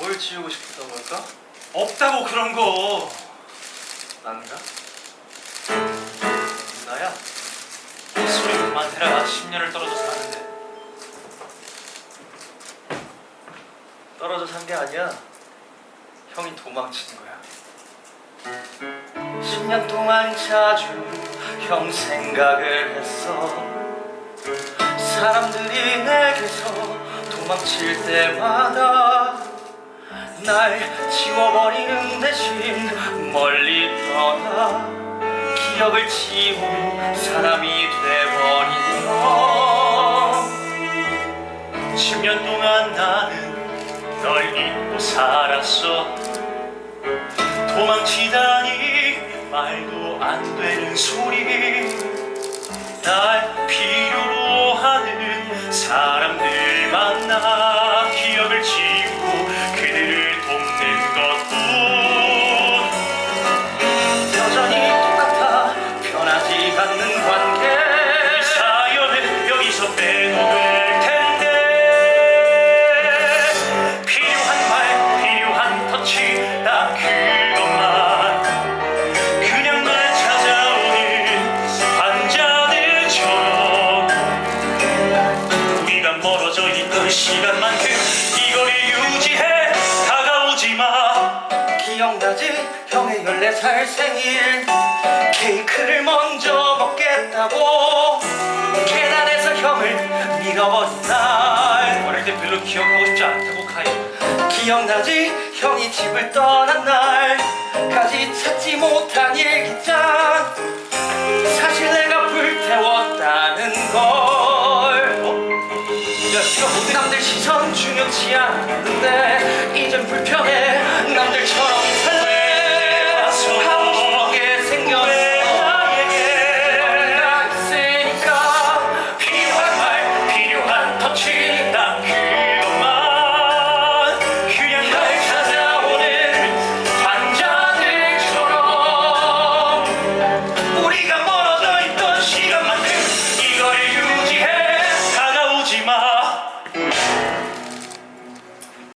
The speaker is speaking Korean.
뭘 지우고 싶었던 걸까? 없다고 그런 거. 난가? 나야? 소리 그만해라. 10년을 떨어져 사는데. 떨어져 산 게 아니야. 형이 도망친 거야. 10년 동안 자주 형 생각을 했어. 사람들이 내게서 도망칠 때마다 날 지워버리는 대신 멀리 떠나 기억을 지운 사람이 돼버린 너. 10년 동안 나는 널 잊고 살았어. 도망치다니 말도 안 되는 소리. 날 필요로 하는 사람들 만나 기억을 지우 시간만큼 이 거리 유지해 다가오지 마. 기억나지? 형의 14살 생일. 케이크를 먼저 먹겠다고. 계단에서 형을 밀어버린 날. 어릴 때 별로 기억하고 싶지 않다고 카이 기억나지? 형이 집을 떠난 남들 시선 중요치 않는데 이젠 불평해. 남들처럼 살래 한국에 생겼어. 나에게. 있으니까 필요한 말 필요한 터치.